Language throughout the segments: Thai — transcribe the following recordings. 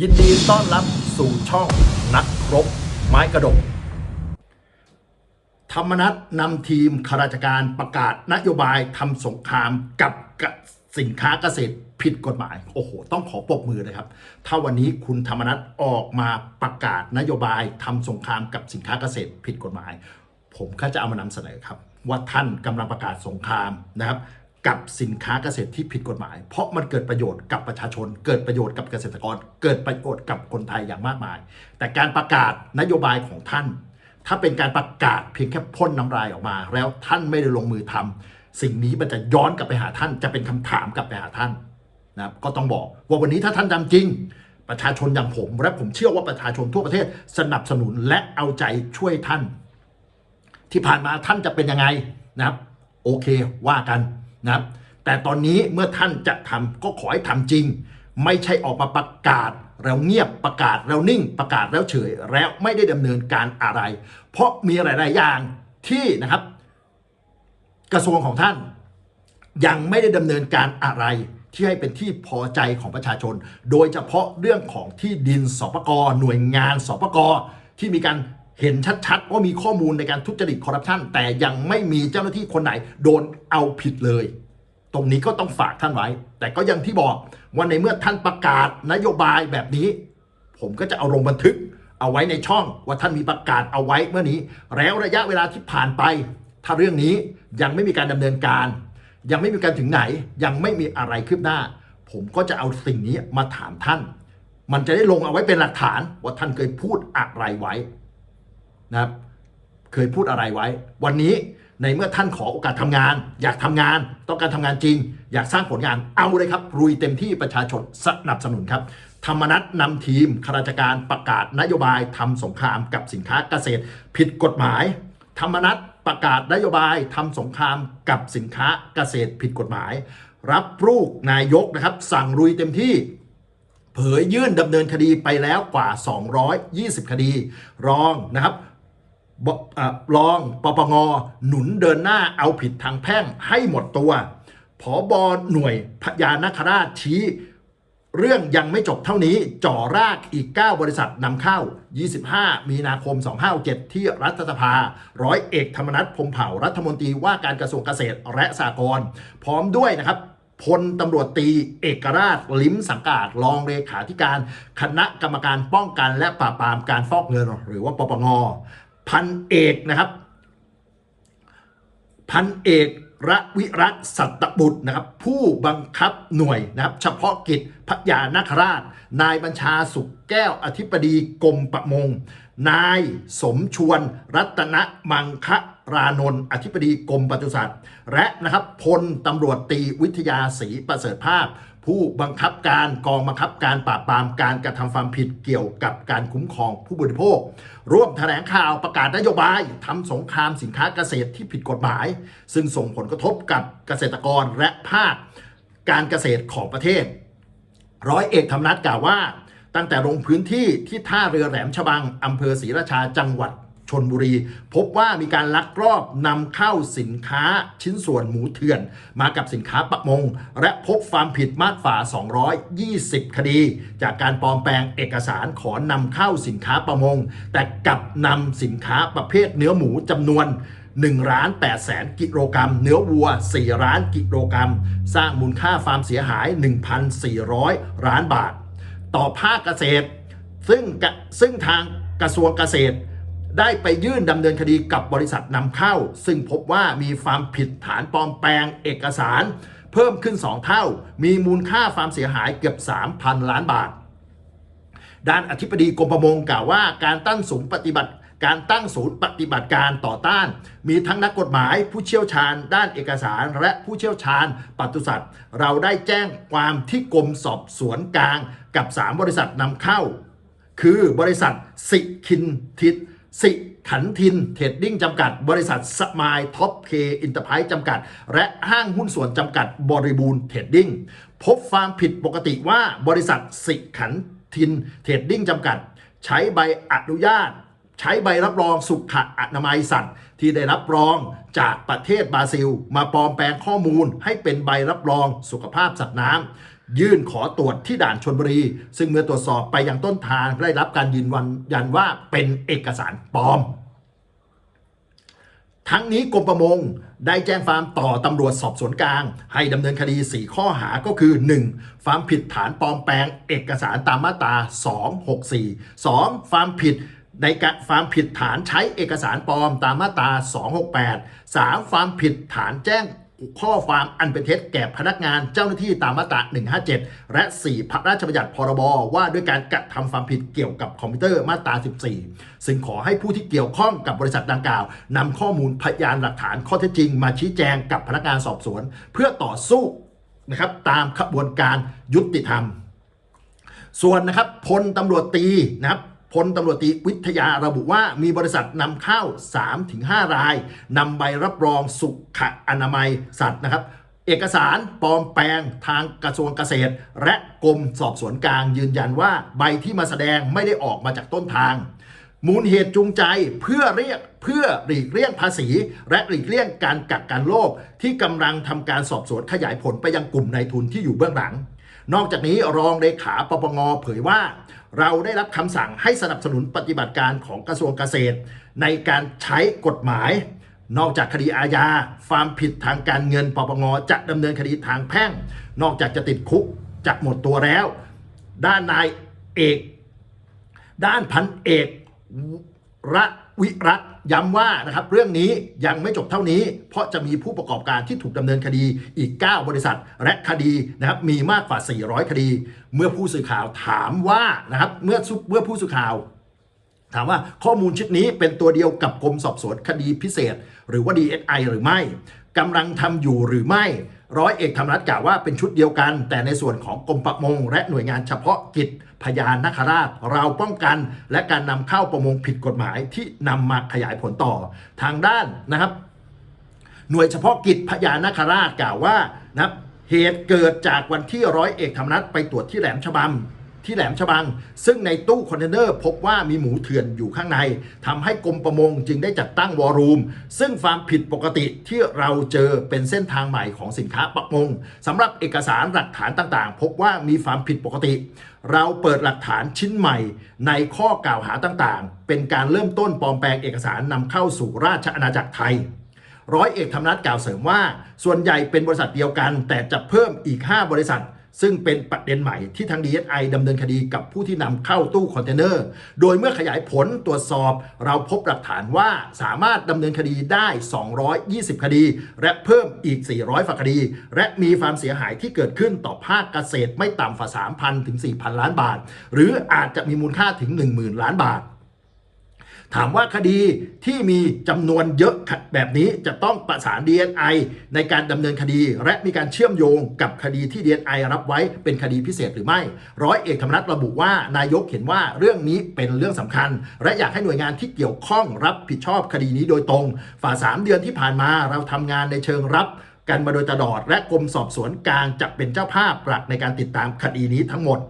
ยินดีต้อนรับสู่ช่องนักรบไม้กระดก ธรรมนัตนำทีมข้าราชการประกาศนโยบายทำสงครามกับสินค้าเกษตรผิดกฎหมาย โอ้โห ต้องขอปรบมือเลยครับ ถ้าวันนี้คุณธรรมนัตออกมาประกาศนโยบายทำสงครามกับสินค้าเกษตรผิดกฎหมาย ผมก็จะเอามานำเสนอครับ ว่าท่านกำลังประกาศสงครามนะครับ กับสินค้าเกษตรที่ผิดกฎหมาย เพราะมันเกิดประโยชน์กับประชาชน เกิดประโยชน์กับเกษตรกร เกิดประโยชน์กับคนไทยอย่างมากมาย แต่การประกาศนโยบายของท่าน ถ้าเป็นการประกาศเพียงแค่พ่นน้ำลายออกมา แล้วท่านไม่ได้ลงมือทำสิ่งนี้มันจะย้อนกลับไปหาท่าน จะเป็นคำถามกลับไปหาท่านนะครับก็ต้องบอกว่าวันนี้ถ้าท่านทำจริง ประชาชนอย่างผม และผมเชื่อว่าประชาชนทั่วประเทศสนับสนุนและเอาใจช่วยท่าน ที่ผ่านมาท่านจะเป็นยังไงนะครับ โอเคว่ากัน นะครับแต่ตอนนี้เมื่อท่านจะทำก็ขอให้ทำจริง ไม่ใช่ออกมาประกาศแล้วเงียบประกาศแล้วนิ่ง ประกาศแล้วเฉยแล้วไม่ได้ดำเนินการอะไร เพราะมีหลาย ๆ อย่างที่นะครับ กระทรวงของท่าน ยังไม่ได้ดำเนินการอะไร ที่ให้เป็นที่พอใจของประชาชน โดยเฉพาะเรื่องของที่ดินสปกหน่วยงานสปกที่มีการ เห็นชัดๆว่ามีข้อมูลในการทุจริตคอร์รัปชันแต่ยังไม่มีเจ้าหน้าที่คนไหนโดนเอาผิดเลย ตรงนี้ก็ต้องฝากท่านไว้ แต่ก็ยังที่บอกว่าในเมื่อท่านประกาศนโยบายแบบนี้ ผมก็จะเอาลงบันทึกเอาไว้ในช่องว่าท่านมีประกาศเอาไว้เมื่อนี้ แล้วระยะเวลาที่ผ่านไป ถ้าเรื่องนี้ยังไม่มีการดำเนินการ ยังไม่มีการถึงไหน ยังไม่มีอะไรคืบหน้า ผมก็จะเอาสิ่งนี้มาถามท่าน มันจะได้ลงเอาไว้เป็นหลักฐานว่าท่านเคยพูดอะไรไว้ นะครับเคยพูดอะไรไว้ วันนี้ในเมื่อท่านขอโอกาสทำงาน อยากทำงาน ต้องการทำงานจริง อยากสร้างผลงานเอาเลยครับรุยเต็มที่ประชาชนสนับสนุนครับธรรมนัตนำทีมข้าราชการประกาศนโยบายทำสงครามกับสินค้าเกษตร ผิดกฎหมาย ธรรมนัตประกาศนโยบายทำสงครามกับสินค้าเกษตรผิดกฎหมาย รับลูกนายกนะครับ สั่งรุยเต็มที่เผยยื่นดำเนินคดีไปแล้วกว่า 220 คดี รองนะครับ รองปปงหนุนเดินหน้าเอาผิดทางแพ่งให้หมดตัวผอบอหน่วยพญานาคราชชี้ เรื่องยังไม่จบเท่านี้ จ่อรากอีก 9 บริษัทนำเข้า 25 มีนาคม 257 ที่รัฐสภา ร้อยเอกธรรมนัฐพรหมเผ่ารัฐมนตรีว่าการกระทรวงเกษตรและสหกรณ์พร้อมด้วยนะครับพลตำรวจตีเอกราช ลิ้มสังกาดรองเลขาธิการ คณะกรรมการป้องกันและปราบปรามการฟอกเงินหรือว่าปปง พันเอกนะครับ พันเอกระวิรัตสัตบุตรนะครับ ผู้บังคับหน่วยนะครับ เฉพาะกิจพระยานาคราช นายบัญชาสุขแก้วอธิบดีกรมประมง นายสมชวน รัตนมังคะ รานนท์อธิบดีกรมปศุสัตว์ และนะครับพลตำรวจตีวิทยาศรีประเสริฐภาพ ผู้บังคับการกองบังคับการปราบปรามการกระทำความผิดเกี่ยวกับการคุ้มครองผู้บริโภค ร่วมแถลงข่าวประกาศนโยบายทำสงครามสินค้าเกษตรที่ผิดกฎหมาย ซึ่งส่งผลกระทบกับเกษตรกรและภาคการเกษตรของประเทศ ร้อยเอกธรรมนัฐกล่าวว่าตั้งแต่ลงพื้นที่ที่ท่าเรือแหลมฉบังอำเภอศรีราชาจังหวัด ชนบุรี พบว่ามีการลักลอบนำเข้าสินค้าชิ้นส่วนหมูเถื่อน มากับสินค้าประมง และพบความผิดมาตราฝ่า220 คดี จากการปลอมแปลงเอกสารขอนำเข้าสินค้าประมง แต่กลับนำสินค้าประเภทเนื้อหมูจำนวน1ล้าน8แสนกิโลกรัม เนื้อวัว 4 ล้านกิโลกรัม สร้างมูลค่าฟามเสียหาย 1,400 ล้านบาท ต่อภาคเกษตร ซึ่งซึ่งทางกระทรวงเกษตร ได้ไปยื่นดำเนินคดีกับบริษัทนำเข้า ซึ่งพบว่ามีความผิดฐานปลอมแปลงเอกสาร เพิ่มขึ้น 2 เท่า มีมูลค่าความเสียหายเกือบ 3,000 ล้านบาท ด้านอธิบดีกรมประมงกล่าวว่าการตั้งศูนย์ปฏิบัติการตั้งศูนย์ปฏิบัติการต่อต้าน มีทั้งนักกฎหมาย ผู้เชี่ยวชาญ ด้านเอกสาร และผู้เชี่ยวชาญปศุสัตว์ เราได้แจ้งความที่กรมสอบสวนกลางกับ 3 บริษัทนำเข้า คือบริษัทสิคินทิต สิขันทินเทรดดิ้งจำกัด บริษัทสมายท็อปเคอินเตอร์ไพรส์จำกัด และห้างหุ้นส่วนจำกัดบริบูรณ์เทรดดิ้งพบความผิดปกติว่าบริษัทสิขันทินเทรดดิ้งจำกัด ใช้ใบอนุญาต ใช้ใบรับรองสุขอนามัยสัตว์ ที่ได้รับรองจากประเทศบราซิล มาปลอมแปลงข้อมูล ให้เป็นใบรับรองสุขภาพสัตว์น้ำยื่นขอตรวจที่ด่านชนบุรี ซึ่งเมื่อตรวจสอบไปยังต้นทางได้รับการยืนยันว่าเป็นเอกสารปลอมทั้งนี้กรมประมงได้แจ้งฟาร์มต่อตำรวจสอบสวนกลาง ให้ดำเนินคดี 4 ข้อหาก็คือ 1. ฟาร์มผิดฐานปลอมแปลงเอกสารตามมาตรา 264 2. ฟาร์มผิด ในการฟามผิดฐานใช้เอกสารปลอมตามมาตรา 268 3. ฟามผิดฐานแจ้งข้อความอันเป็นเท็จแก่พนักงานเจ้าหน้าที่ตามมาตรา 157 และ 4 พระราชบัญญัติพรบว่าด้วยการกระทำความผิดเกี่ยวกับคอมพิวเตอร์มาตรา 14 ซึ่งขอให้ผู้ที่เกี่ยวข้องกับบริษัทดังกล่าวนำข้อมูลพยานหลักฐานข้อเท็จจริง มาชี้แจงกับพนักงานสอบสวน เพื่อต่อสู้นะครับตามขบวนการยุติธรรม ส่วนนะครับพลตำรวจตีนะครับ พลตำรวจตีวิทยาระบุว่ามีบริษัทนำเข้า 3-5 รายนำใบรับรองสุขอนามัยสัตว์นะครับ เอกสารปลอมแปลงทางกระทรวงเกษตร และกรมสอบสวนกลางยืนยันว่าใบที่มาแสดงไม่ได้ออกมาจากต้นทาง มูลเหตุจูงใจเพื่อเรียกเพื่อหลีกเลี่ยงภาษี และหลีกเลี่ยงการกักกันโรคที่กำลังทำการสอบสวนขยายผลไปยังกลุ่มนายทุนที่อยู่เบื้องหลังนอกจากนี้รองเลขาปปงเผยว่า เราได้รับคำสั่งให้สนับสนุนปฏิบัติการของกระทรวงเกษตร ในการใช้กฎหมาย นอกจากคดีอาญาความผิดทางการเงินปปงจะดำเนินคดีทางแพ่ง นอกจากจะติดคุกจะหมดตัวแล้ว ด้านนายเอก ด้านพันเอกระวิรัต ย้ำว่านะครับเรื่องนี้ยังไม่จบเท่านี้ เพราะจะมีผู้ประกอบการที่ถูกดำเนินคดีอีก 9 บริษัท และคดีนะครับมีมากกว่า 400 คดี เมื่อผู้สื่อข่าวถามว่านะครับเมื่อซุเมื่อผู้สื่อข่าว ถามว่าข้อมูลชุดนี้เป็นตัวเดียวกับกรมสอบสวนคดีพิเศษ หรือว่า DSI หรือไม่กำลังทำอยู่หรือไม่ ร้อยเอกธรรมรัฐกล่าวว่าเป็นชุดเดียวกัน แต่ในส่วนของกรมประมง และหน่วยงานเฉพาะกิจพยานนคราช เราป้องกัน และการนำเข้าประมงผิดกฎหมายที่นำมาขยายผลต่อทางด้านนะครับ หน่วยเฉพาะกิจพญานาคราชกล่าวว่านะครับเหตุเกิดจากวันที่ร้อยเอกธรรมนัฐไปตรวจที่แหลมฉบัง ที่แหลมฉบัง ซึ่งในตู้คอนเทนเนอร์พบว่ามีหมูเถื่อนอยู่ข้างในทำให้กรมประมงจึงได้จัดตั้งวอรูม ซึ่งความผิดปกติที่เราเจอเป็นเส้นทางใหม่ของสินค้าประมงสำหรับเอกสารหลักฐานต่างๆ พบว่ามีความผิดปกติ เราเปิดหลักฐานชิ้นใหม่ ในข้อกล่าวหาต่างๆ เป็นการเริ่มต้นปลอมแปลงเอกสารนำเข้าสู่ราชอาณาจักรไทยร้อยเอกธรรมนัฐกล่าวเสริมว่า ส่วนใหญ่เป็นบริษัทเดียวกัน แต่จะเพิ่มอีก 5 บริษัท ซึ่งเป็นประเด็นใหม่ที่ทาง DSI ดำเนินคดีกับผู้ที่นำเข้าตู้คอนเทนเนอร์ โดยเมื่อขยายผลตรวจสอบเราพบหลักฐานว่าสามารถดำเนินคดีได้ 220 คดี และเพิ่มอีก 400ฝักคดี และมีความเสียหายที่เกิดขึ้นต่อภาคเกษตรไม่ต่ำกว่า3,000 ถึง 4,000 ล้านบาท หรืออาจจะมีมูลค่าถึง 10,000 ล้านบาท ถามว่าคดีที่มีจำนวนเยอะแบบนี้จะต้องประสาน DNI ในการดำเนินคดี และมีการเชื่อมโยงกับคดีที่ DNI รับไว้เป็นคดีพิเศษหรือไม่ ร้อยเอกธรรมนัฐระบุว่านายกเห็นว่าเรื่องนี้เป็นเรื่องสำคัญ และอยากให้หน่วยงานที่เกี่ยวข้องรับผิดชอบคดีนี้โดยตรง ฝ่า 3 เดือนที่ผ่านมาเราทำงานในเชิงรับกันมาโดยตลอด และกรมสอบสวนกลางจะเป็นเจ้าภาพหลักในการติดตามคดีนี้ทั้งหมด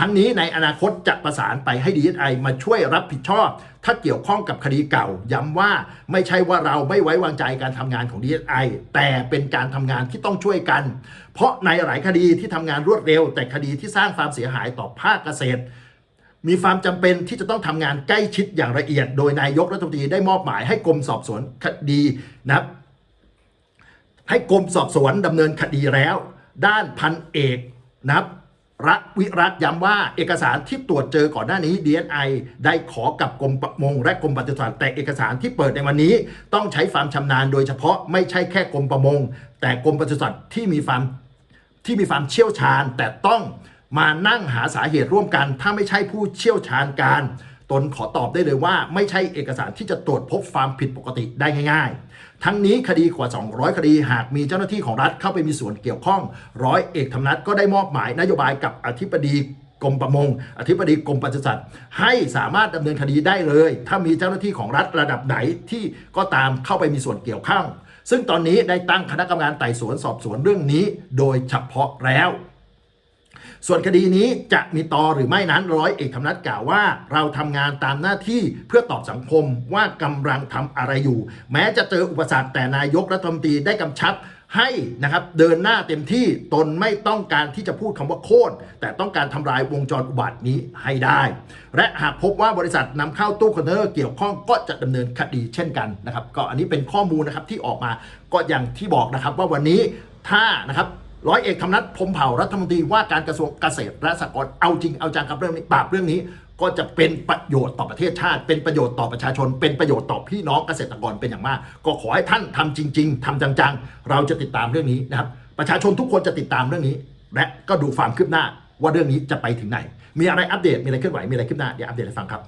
ทั้งนี้ในอนาคตจะประสานไปให้ DSI มาช่วยรับผิดชอบ ถ้าเกี่ยวข้องกับคดีเก่า ย้ำว่าไม่ใช่ว่าเราไม่ไว้วางใจการทำงานของ DSI แต่เป็นการทำงานที่ต้องช่วยกัน เพราะในหลายคดีที่ทำงานรวดเร็ว แต่คดีที่สร้างความเสียหายต่อภาคเกษตร มีความจำเป็นที่จะต้องทำงานใกล้ชิดอย่างละเอียด โดยนายกรัฐมนตรีได้มอบหมายให้กรมสอบสวนคดีนะให้กรมสอบสวนดำเนินคดีแล้ว ด้านพันเอกนะครับ รักวิรัตย้ำว่าเอกสารที่ตรวจเจอก่อนหน้านี้ DNI ได้ขอกับกรมประมงและกรมปศุสัตว์แต่เอกสารที่เปิดในวันนี้ ต้องใช้ความชำนาญโดยเฉพาะไม่ใช่แค่กรมประมง แต่กรมปศุสัตว์ที่มีความที่มีความเชี่ยวชาญ แต่ต้องมานั่งหาสาเหตุร่วมกัน ถ้าไม่ใช่ผู้เชี่ยวชาญการ ตนขอตอบได้เลยว่าไม่ใช่เอกสารที่จะตรวจพบความผิดปกติได้ง่ายๆ ทั้งนี้คดีกว่า 200 คดีหากมีเจ้าหน้าที่ของรัฐเข้าไปมีส่วนเกี่ยวข้อง ร้อยเอกธรรมนัฐก็ได้มอบหมายนโยบายกับอธิบดีกรมประมง อธิบดีกรมปศุสัตว์ให้สามารถดำเนินคดีได้เลย ถ้ามีเจ้าหน้าที่ของรัฐระดับไหนที่ก็ตามเข้าไปมีส่วนเกี่ยวข้อง ซึ่งตอนนี้ได้ตั้งคณะกรรมการไต่สวนสอบสวนเรื่องนี้ โดยเฉพาะแล้ว ส่วนคดีนี้จะมีต่อหรือไม่นั้นร้อยเอกธรรมนัฐกล่าวว่า เราทำงานตามหน้าที่เพื่อตอบสังคมว่ากำลังทำอะไรอยู่ แม้จะเจออุปสรรคแต่นายกรัฐมนตรีได้กำชับให้นะครับเดินหน้าเต็มที่ตนไม่ต้องการที่จะพูดคำว่าโค่นแต่ต้องการทำลายวงจรอุบัตินี้ให้ได้ และหากพบว่าบริษัทนำเข้าตู้คอนเทนเนอร์เกี่ยวข้องก็จะดำเนินคดีเช่นกันนะครับ ก็อันนี้เป็นข้อมูลนะครับที่ออกมาก็อย่างที่บอกนะครับว่าวันนี้ถ้านะครับ ร้อยเอกธรรมนัฐพมเผ่ารัฐมนตรีว่าการกระทรวงเกษตรและสหกรณ์เอาจริงเอาจังกับเรื่องนี้ปราบเรื่องนี้ ก็จะเป็นประโยชน์ต่อประเทศชาติ เป็นประโยชน์ต่อประชาชน เป็นประโยชน์ต่อพี่น้องเกษตรกรเป็นอย่างมาก ก็ขอให้ท่านทำจริง ๆทำจังๆ เราจะติดตามเรื่องนี้นะครับ ประชาชนทุกคนจะติดตามเรื่องนี้ และก็ดูความคืบหน้าว่าเรื่องนี้จะไปถึงไหน มีอะไรอัปเดตมีอะไรเคลื่อนไหวมีอะไรคืบหน้าเดี๋ยวอัปเดตให้ฟังครับ